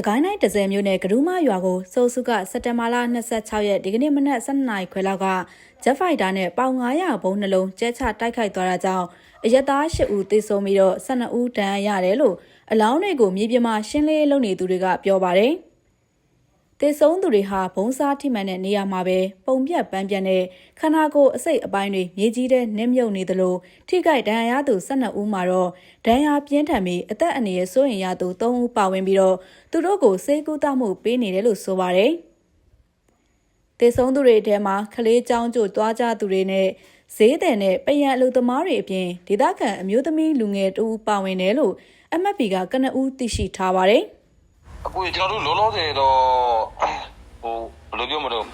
စကိုင်းတိုင်းဒဇယ်မြို့နယ်ကဒူးမရွာကိုစိုးစုကစက်တဘာလ26ရက်ဒီကနေ့မနက်7:00နာရီခွဲလောက်ကဂျက်ဖိုက်တာနဲ့ပေါင်900ဘုံနှလုံးကျဲချတိုက်ခိုက်သွားတာကြောင့်အရက်သား8ဦးသေဆုံးပြီးတော့12ဦးဒဏ်ရာရတယ်လို့အလောင်းတွေကိုမြေပြင်မှာရှင်းလင်းလုပ်နေသူတွေကပြောပါတယ်။ သေဆုံးသူတွေဟာဘုံစားထိမှန်တဲ့နေရာမှာပဲပုံပြက်ပန်းပြက်နဲ့ခန္ဓာကိုယ်အစိတ်အပိုင်းတွေမြေကြီးတဲ့နစ်မြုပ်နေသလိုထိခိုက်ဒဏ်ရာရသူ12ဦးမှာတော့ဒဏ်ရာပြင်းထန်ပြီးအသက်အန္တရာယ်စိုးရိမ်ရသူ3ဦးပါဝင်ပြီးတော့သူတို့ကိုစေကူတမှုပေးနေတယ်လို့ဆိုပါတယ်။သေဆုံးသူတွေထဲမှာကလေးချောင်းကျို့သွားကြသူတွေနဲ့ဈေးတယ်နဲ့ပယံအလုပ်သမားတွေအပြင်ဒေသခံအမျိုးသမီးလူငယ်တူပါဝင်တယ်လို့ MFP ကကနဦးသိရှိထားပါတယ်။ အခုကျွန်တော်တို့လောလောဆယ်တော့ဟိုဘယ်လိုပြောမလို့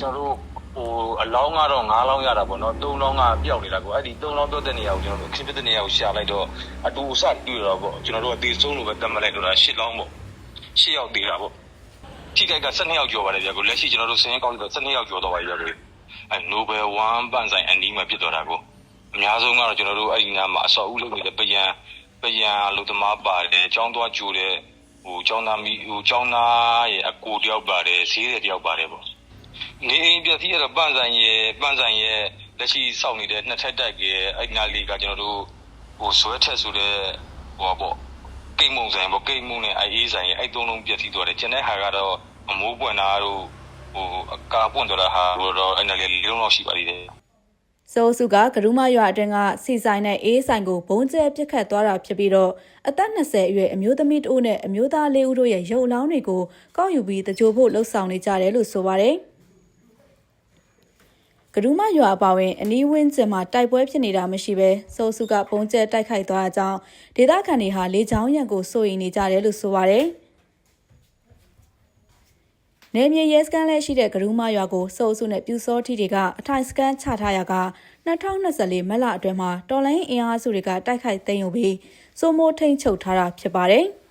ကျွန်တော်တို့ဟိုအလောင်းကတော့9လောင်းရတာပေါ့နော်3လောင်းကပျောက်နေတာကိုအဲ့ဒီ3လောင်းတွက်တဲ့နေရာကိုကျွန်တော်တို့အခင်းဖြစ်တဲ့နေရာကိုရှာလိုက်တော့အတူအဆတွေ့တော့ပေါ့ကျွန်တော်တို့အသေးဆုံးလို့ပဲတတ်မှတ်လိုက်တော့10လောင်းပေါ့10ယောက်သေးတာပေါ့ထိခိုက်က12ယောက်ကျော်ပါတယ်ဗျာကိုလက်ရှိကျွန်တော်တို့စင်းကောက်တော့12ယောက်ကျော်တော့ပါပြီဗျာကိုအဲ Nobel 1ပန့်ဆိုင်အနီးမှာဖြစ်တော့တာကိုအများဆုံးကတော့ကျွန်တော်တို့အဲ့ဒီနားမှာအစော်ဦးလုပ်နေတဲ့ပယံပယံလူသမားပါတယ်ចောင်းသွားကြိုတဲ့ ဟိုကျောင်းသားမီဟိုကျောင်းသားရဲ့အကိုတယောက်ပါတယ်ဈေးတဲ့တယောက်ပါတယ်ပေါ့နေအိမ်ပြစီကတော့ပန့်ဆိုင်ရဲ့ပန့်ဆိုင်ရဲ့လက်ရှိစောင့်နေတဲ့နှစ်ထပ်တိုက်ရဲ့အဲ့နာလေးကကျွန်တော်တို့ဟိုဇွဲထက်ဆိုတဲ့ဟိုပေါ့ကိတ်မုံဆိုင်ပေါ့ကိတ်မုံနဲ့အေးဆိုင်ရဲ့အဲ့သုံးလုံးပြစီသွားတယ်ကျန်တဲ့ဟာကတော့အမိုးပွင့်တာတို့ဟိုအကာပွင့်တော့တာဟာဟိုတော့အဲ့နာလေးလေးလုံးလောက်ရှိပါသေးတယ် စိုးစုကကရူးမရွာအတွင်းကစီဆိုင်နဲ့အေးဆိုင်ကိုဘုံကျဲပစ်ခတ်သွားတာဖြစ်ပြီးတော့အသက်20အရွယ်အမျိုးသမီးတဦးနဲ့အမျိုးသားလေးဦးတို့ရဲ့ရုပ်အလောင်းတွေကိုကောက်ယူပြီးတကြိုဖို့လှုပ်ဆောင်နေကြတယ်လို့ဆိုပါတယ်။ကရူးမရွာအပါဝင်အနီးဝင်းကျင်မှာတိုက်ပွဲဖြစ်နေတာမရှိဘဲစိုးစုကဘုံကျဲတိုက်ခိုက်သွားတာကြောင့်ဒေသခံတွေဟာလေချောင်းရံကိုစိုးရိမ်နေကြတယ်လို့ဆိုပါတယ်။ နေမြေရဲစကန်လည်းရှိတဲ့ဂရူးမရွာကိုစိုးစုနဲ့ပြူစောထီတွေကအထိုင်စကန်ချထားရက2024မတ်လအတွင်းမှာတော်လိုင်းအင်အားစုတွေကတိုက်ခိုက်သိမ်းယူပြီးစိုးမိုးထိန်ချုပ်ထားတာဖြစ်ပါတယ်။